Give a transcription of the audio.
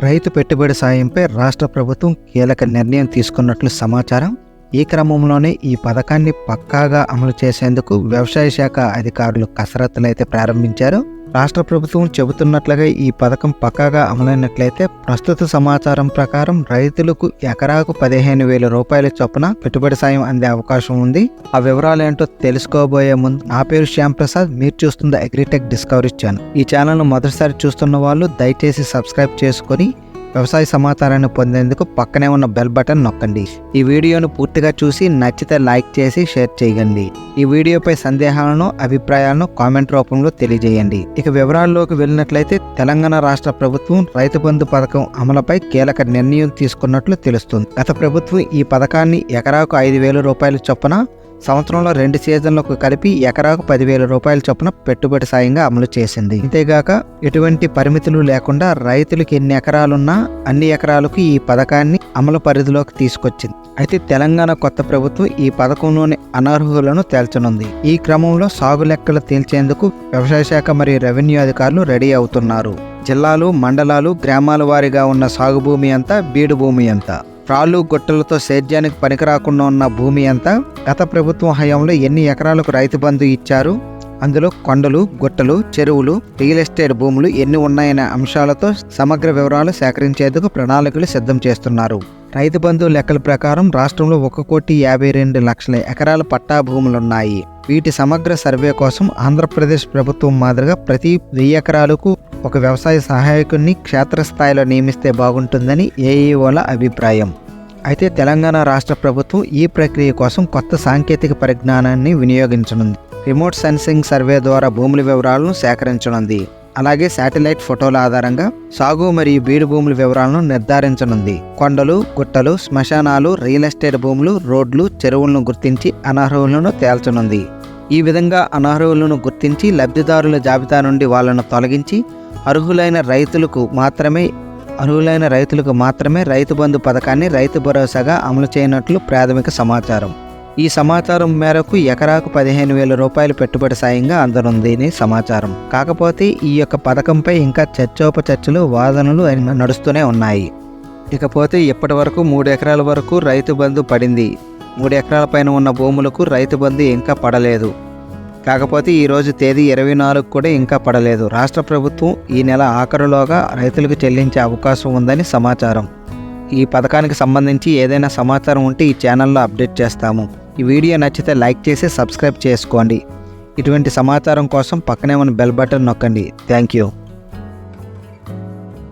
రైతు పెట్టుబడి సాయంపై రాష్ట్ర ప్రభుత్వం కీలక నిర్ణయం తీసుకున్నట్లు సమాచారం. ఈ క్రమంలోనే ఈ పథకాన్ని పక్కాగా అమలు చేసేందుకు వ్యవసాయ శాఖ అధికారులు కసరత్తులైతే ప్రారంభించారు. రాష్ట్ర ప్రభుత్వం చెబుతున్నట్లుగా ఈ పథకం పక్కాగా అమలైనట్లయితే ప్రస్తుత సమాచారం ప్రకారం రైతులకు ఎకరాకు పదిహేను వేల రూపాయల చొప్పున పెట్టుబడి సాయం అందే అవకాశం ఉంది. ఆ వివరాలు ఏంటో తెలుసుకోబోయే ముందు నా పేరు శ్యామ్ ప్రసాద్. మీరు చూస్తున్న అగ్రిటెక్ డిస్కవరీ ఛానల్. ఈ ఛానల్ను మొదటిసారి చూస్తున్న వాళ్ళు దయచేసి సబ్స్క్రైబ్ చేసుకొని వ్యవసాయ సమాచారాన్ని పొందేందుకు పక్కనే ఉన్న బెల్ బటన్ నొక్కండి. ఈ వీడియోను పూర్తిగా చూసి నచ్చితే లైక్ చేసి షేర్ చేయండి. ఈ వీడియోపై సందేహాలను అభిప్రాయాలను కామెంట్ రూపంలో తెలియజేయండి. ఇక వివరాల్లోకి వెళ్ళినట్లయితే తెలంగాణ రాష్ట్ర ప్రభుత్వం రైతు బంధు పథకం అమలుపై కీలక నిర్ణయం తీసుకున్నట్లు తెలుస్తుంది. గత ప్రభుత్వం ఈ పథకాన్ని ఎకరాకు ఐదు వేల రూపాయల చొప్పున సంవత్సరంలో రెండు సీజన్లకు కలిపి ఎకరాకు పదివేల రూపాయల చొప్పున పెట్టుబడి సాయంగా అమలు చేసింది. అంతేగాక ఎటువంటి పరిమితులు లేకుండా రైతులకు ఎన్ని ఎకరాలున్నా అన్ని ఎకరాలకు ఈ పథకాన్ని అమలు పరిధిలోకి తీసుకొచ్చింది. అయితే తెలంగాణ కొత్త ప్రభుత్వం ఈ పథకంలోని అనర్హులను తేల్చనుంది. ఈ క్రమంలో సాగు లెక్కలు తేల్చేందుకు వ్యవసాయ శాఖ మరియు రెవెన్యూ అధికారులు రెడీ అవుతున్నారు. జిల్లాలు మండలాలు గ్రామాల వారీగా ఉన్న సాగు భూమి అంతా బీడు భూమి అంతా. రాళ్ళు గుట్టలతో సేద్యానికి పనికిరాకుండా ఉన్న భూమి అంతా గత ప్రభుత్వం హయాంలో ఎన్ని ఎకరాలకు రైతు బంధు ఇచ్చారు? అందులో కొండలు గుట్టలు చెరువులు రియల్ ఎస్టేట్ భూములు ఎన్ని ఉన్నాయనే అంశాలతో సమగ్ర వివరాలు సేకరించేందుకు ప్రణాళికలు సిద్ధం చేస్తున్నారు. రైతు బంధు లెక్కల ప్రకారం రాష్ట్రంలో ఒక కోటి యాభై రెండు లక్షల ఎకరాల పట్టా భూములున్నాయి. వీటి సమగ్ర సర్వే కోసం ఆంధ్రప్రదేశ్ ప్రభుత్వం మాదిరిగా ప్రతి వెయ్యి ఎకరాలకు ఒక వ్యవసాయ సహాయకుడిని క్షేత్రస్థాయిలో నియమిస్తే బాగుంటుందని ఏఈఓల అభిప్రాయం. అయితే తెలంగాణ రాష్ట్ర ప్రభుత్వం ఈ ప్రక్రియ కోసం కొత్త సాంకేతిక పరిజ్ఞానాన్ని వినియోగించనుంది. రిమోట్ సెన్సింగ్ సర్వే ద్వారా భూముల వివరాలను సేకరించనుంది. అలాగే శాటిలైట్ ఫోటోల ఆధారంగా సాగు మరియు బీడు భూముల వివరాలను నిర్ధారించనుంది. కొండలు గుట్టలు శ్మశానాలు రియల్ ఎస్టేట్ భూములు రోడ్లు చెరువులను గుర్తించి అనర్హులను తేల్చనుంది. ఈ విధంగా అనర్హులను గుర్తించి లబ్ధిదారుల జాబితా నుండి వాళ్ళను తొలగించి అర్హులైన రైతులకు మాత్రమే అర్హులైన రైతులకు మాత్రమే రైతు బంధు పథకాన్ని రైతు భరోసాగా అమలు చేయనట్లు ప్రాథమిక సమాచారం. ఈ సమాచారం మేరకు ఎకరాకు పదిహేను వేల రూపాయలు పెట్టుబడి సాయంగా అందనుంది సమాచారం. కాకపోతే ఈ యొక్క పథకంపై ఇంకా చర్చోపచర్చలు వాదనలు నడుస్తూనే ఉన్నాయి. ఇకపోతే ఇప్పటి వరకు మూడు ఎకరాల వరకు రైతు బంధు పడింది. మూడు ఎకరాల పైన ఉన్న భూములకు రైతు బంధు ఇంకా పడలేదు. కాకపోతే ఈరోజు తేదీ ఇరవై నాలుగు కూడా ఇంకా పడలేదు. రాష్ట్ర ప్రభుత్వం ఈ నెల ఆఖరులోగా రైతులకు చెల్లించే అవకాశం ఉందని సమాచారం. ఈ పథకానికి సంబంధించి ఏదైనా సమాచారం ఉంటే ఈ ఛానల్లో అప్డేట్ చేస్తాము. ఈ వీడియో నచ్చితే లైక్ చేసి సబ్స్క్రైబ్ చేసుకోండి. ఇటువంటి సమాచారం కోసం పక్కనే ఉన్న బెల్ బటన్ నొక్కండి. Thank you.